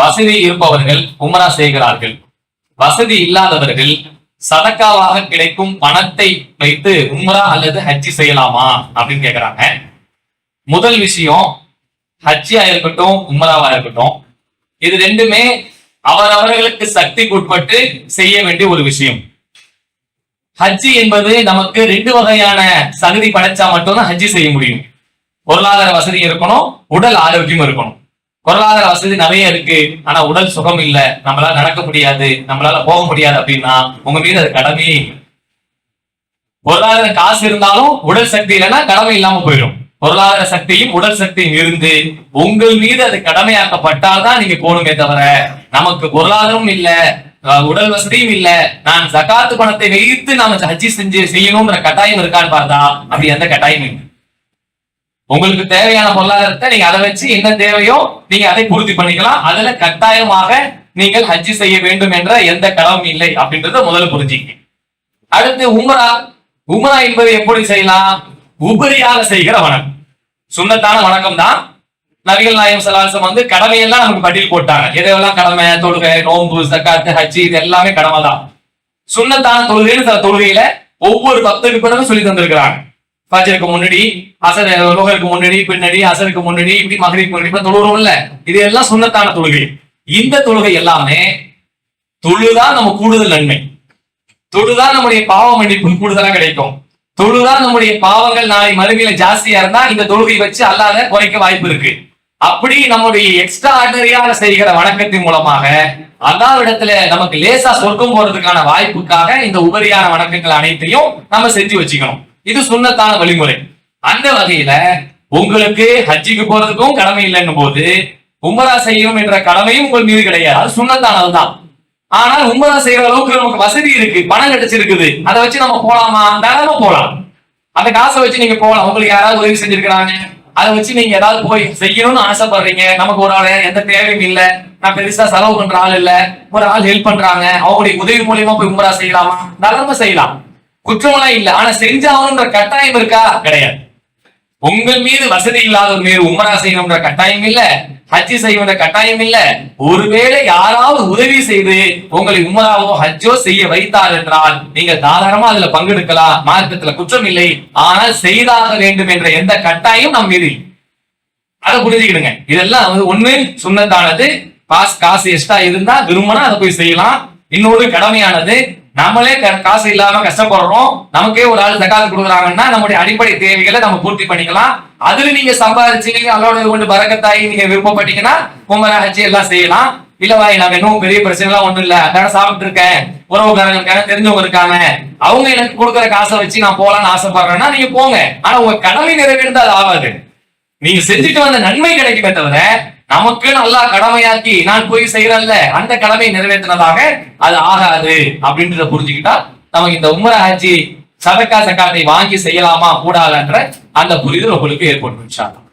வசதி இருப்பவர்கள் உமரா செய்கிறார்கள் வசதி இல்லாதவர்கள் சதக்காவாக கிடைக்கும் பணத்தை வைத்து உம்ரா அல்லது ஹஜ்ஜி செய்யலாமா அப்படின்னு கேக்குறாங்க. முதல் விஷயம் ஹஜ்ஜியா இருக்கட்டும் உம்ராவா இருக்கட்டும் இது ரெண்டுமே அவரவர்களுக்கு சக்திக்கு உட்பட்டு செய்ய வேண்டிய ஒரு விஷயம். ஹஜ்ஜி என்பது நமக்கு ரெண்டு வகையான சகுதி படைச்சா மட்டும்தான் ஹஜ்ஜி செய்ய முடியும். பொருளாதார வசதி இருக்கணும் உடல் ஆரோக்கியம் இருக்கணும். பொருளாதார வசதி நிறைய இருக்கு. ஆனா உடல் சுகம் இல்ல. நம்மளால நடக்க முடியாது. நம்மளால போக முடியாது அப்படின்னா உங்க மீது அது கடமையே பொருளாதார காசு இருந்தாலும் உடல் சக்தி இல்லைன்னா கடமை இல்லாம போயிடும். பொருளாதார சக்தியும் உடல் சக்தியும் இருந்து உங்கள் மீது அது கடமையாக்கப்பட்டால் தான் நீங்க போகணுமே தவிர நமக்கு பொருளாதாரமும் இல்ல. உடல் வசதியும் இல்ல. நான் சகாத்து பணத்தை வைத்து நாம ஹஜ்ஜி செஞ்சு செய்யணும்ன்ற கட்டாயம் இருக்கான்னு பார்த்தா அப்படி எந்த கட்டாயமும் இல்லை. உங்களுக்கு தேவையான பொருளாதாரத்தை நீங்க அதை வச்சு என்ன தேவையோ நீங்க அதை பூர்த்தி பண்ணிக்கலாம். அதுல கட்டாயமாக நீங்கள் ஹஜ்ஜி செய்ய வேண்டும் என்ற எந்த கடவும் இல்லை அப்படின்றத முதல்ல புரிஞ்சுக்க அடுத்து உமரா. உமரா என்பது எப்படி செய்யலாம்? உபரியாக செய்கிற வணக்கம். சுண்ணத்தான வணக்கம் தான் நபிகள் நாயம் சலாசம் வந்து கடமையெல்லாம் நமக்கு பட்டியல் போட்டாங்க. எதெல்லாம் கடமை? தொழுகை நோன்பு சக்காத்து ஹஜ்ஜி இது எல்லாமே கடமை தான் சுண்ணத்தான தொழுகைன்னு சில தொழுகையில ஒவ்வொரு பக்தருக்கு பிறகு சொல்லி தந்திருக்கிறாங்க. ஃபஜருக்கு முன்னாடி அசர் லோகருக்கு முன்னாடி பின்னாடி அசருக்கு முன்னாடி இப்படி மகரிக்கு முன்னாடி தொழுகிறோம் தொழுகிறோம்ல இது எல்லாம் சுண்ணத்தான தொழுகை. இந்த தொழுகை எல்லாமே தொழுதான் நம்ம கூடுதல் நன்மை. தொழுதான் நம்முடைய பாவ மன்னிப்பு கூடுதலா கிடைக்கும். தொழுதான் நம்முடைய பாவங்கள் நாளை மறுமையில ஜாஸ்தியா இருந்தா இந்த தொழுகை வச்சு அல்லாத குறைக்க வாய்ப்பு இருக்கு. அப்படி நம்முடைய எக்ஸ்ட்ரா ஆர்டினரியாக செய்கிற வணக்கத்தின் மூலமாக அல்லாவிடத்துல நமக்கு லேசா சொர்க்கம் போறதுக்கான வாய்ப்புக்காக இந்த உபரியான வணக்கங்கள் அனைத்தையும் நம்ம செஞ்சு வச்சுக்கணும். இது சுண்ணத்தான வழிமுறை. அந்த வகையில உங்களுக்கு ஹஜ்ஜிக்கு போறதுக்கும் கடமை இல்லைன்னும் போது உமரா செய்யும் என்ற கடமையும் உங்கள் மீது கிடையாது. அது சுண்ணத்தானதுதான் ஆனால் உமரா செய்யற அளவுக்கு நமக்கு வசதி இருக்கு பணம் கிடைச்சிருக்குது. அதை வச்சு நம்ம போலாமா? தாராளமா போலாம். அந்த காசை வச்சு நீங்க போகலாம் உங்களுக்கு யாராவது உதவி செஞ்சிருக்கிறாங்க. அதை வச்சு நீங்க ஏதாவது போய் செய்யணும்னு ஆசைப்படுறீங்க. நமக்கு ஒரு ஆள் எந்த தேவையும் இல்ல. நான் பெருசா செலவு பண்ற ஆள் இல்ல. ஒரு ஆள் ஹெல்ப் பண்றாங்க. அவங்களுடைய உதவி மூலியமா போய் உமரா செய்யலாமா? தாராளமா செய்யலாம். குற்றமெல்லாம் இல்ல. ஆனா செஞ்சாகணும்ன்ற கட்டாயம் இருக்கா? கிடையாது. உங்கள் மீது வசதி இல்லாதவர் மீது உமரா செய்யணும்ன்ற கட்டாயம் இல்ல. ஹஜ்ஜி செய்யணும்ன்ற கட்டாயம் இல்ல. ஒருவேளை யாராவது உதவி செய்து உங்களை உமராவோ ஹஜ்ஜோ செய்ய வைத்தார் என்றால் நீங்க தாராளமா அதுல பங்கெடுக்கலாம். மார்க்கத்துல குற்றம் இல்லை. ஆனால் செய்தாக வேண்டும் என்ற எந்த கட்டாயம் நம் மீது அதை புரிஞ்சுக்கிடுங்க. இதெல்லாம் வந்து ஒண்ணு சுண்ணத்தானது. பாஸ் காசு எக்ஸ்ட்ரா இருந்தா விரும்பினா அதை போய் செய்யலாம். இன்னொரு கடமையானது நம்மளே க- காசு இல்லாம கஷ்டப்படுறோம். நமக்கே ஒரு ஆள் தக்காத்து கொடுக்குறாங்கன்னா நம்முடைய அடிப்படை தேவைகளை நம்ம பூர்த்தி பண்ணிக்கலாம். அதுல நீங்க சம்பாதிச்சீங்க அதோட கொண்டு பறக்கத்தாயி நீங்க விருப்பப்பட்டீங்கன்னா உமரா ஹஜ்ஜி எல்லாம் செய்யலாம். இல்ல வாய் நாங்க இன்னும் பெரிய பிரச்சனை எல்லாம் ஒண்ணும் இல்ல. அதான சாப்பிட்டு இருக்கேன் உறவுக்காரங்க இருக்காங்க தெரிஞ்சவங்க இருக்காங்க. அவங்க எனக்கு கொடுக்குற காசை வச்சு நான் போலாம்னு ஆசைப்படுறேன்னா நீங்க போங்க. ஆனா உங்க கடமை நிறைவேறது அது ஆகாது. நீங்க செஞ்சுட்டு வந்த நன்மை கிடைக்குமே தவிர நமக்கு நல்லா கடமையாக்கி நான் போய் செய்யறல்ல அந்த கடமையை நிறைவேற்றினதாக அது ஆகாது அப்படின்றத புரிஞ்சுக்கிட்டா நமக்கு இந்த உமர ஆட்சி சதக்கா சக்காத்தை வாங்கி செய்யலாமா கூடாதுன்ற அந்த புரிதல் உங்களுக்கு ஏற்பட்டு